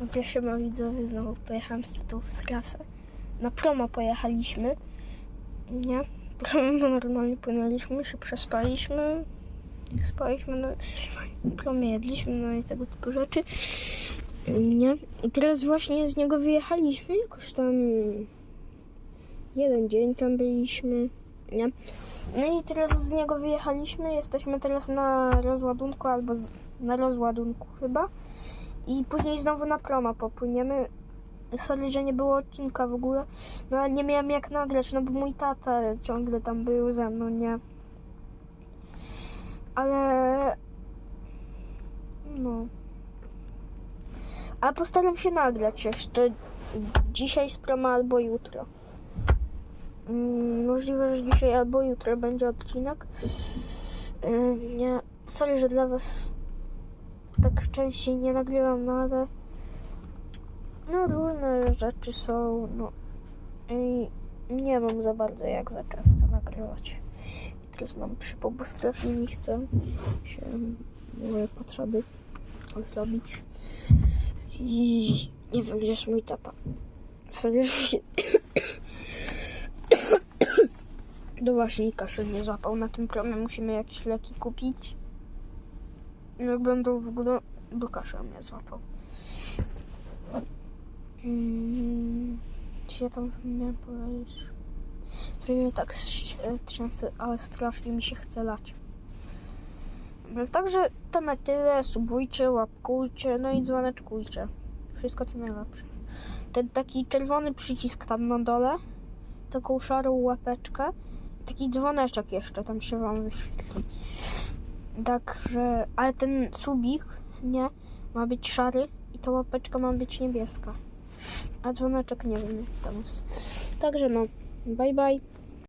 No ma widzowie, znowu pojechałem z tatą w trasę. Na promo pojechaliśmy. Nie? Promo normalnie płynęliśmy, się przespaliśmy. Spaliśmy, no promie jedliśmy, no i tego typu rzeczy. Nie? I teraz właśnie z niego wyjechaliśmy, jakoś tam jeden dzień tam byliśmy, nie? No i teraz z niego wyjechaliśmy, jesteśmy teraz na rozładunku albo z, na rozładunku chyba. I później znowu na proma popłyniemy. Sorry, że nie było odcinka w ogóle. No ale nie miałem jak nagrać, no bo mój tata ciągle tam był ze mną, nie? Ale... No... Ale postaram się nagrać jeszcze dzisiaj z proma albo jutro. Mm, Możliwe, że dzisiaj albo jutro będzie odcinek. Nie, sorry, że dla was tak częściej nie nagrywam, no ale no różne rzeczy są, no i nie mam za bardzo jak za często nagrywać. I teraz mam przypał, bo strasznie mi chce się moje potrzeby zrobić. I nie wiem, gdzie jest mój tata. Że się... No właśnie, kaszel nie złapał na tym promie. Musimy jakieś leki kupić. Jak będą w ogóle, bo kaszel mnie złapał. Mm, Czy ja tam miałem powiedzieć? Ja tak się trzęsę, ale strasznie mi się chce lać. Także to na tyle. Subujcie, łapkujcie, no i dzwoneczkujcie. Wszystko to najlepsze. Ten taki czerwony przycisk tam na dole, taką szarą łapeczkę, taki dzwoneczek jeszcze tam się wam wyświetli. Także, ale ten subik, nie, ma być szary i ta łapeczka ma być niebieska. A dzwoneczek nie wiem jak tam jest. Także no, bye bye.